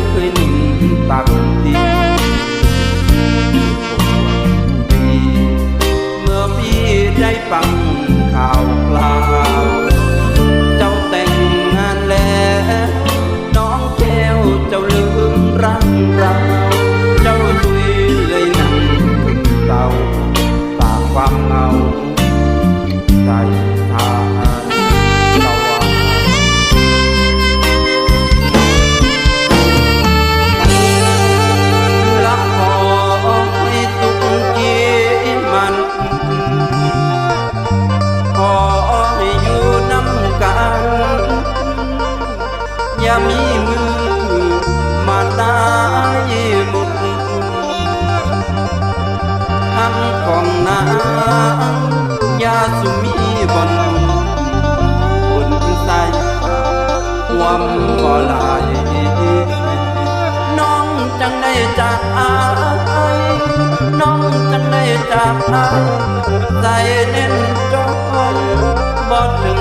when อย่ามีมือมาได้มุดทั้งของนางยาสุมีบนบุญใสความบ่หลายน้องจังได้จากอายน้องจังได้จากอายใจเน้นจอยบ่ถึง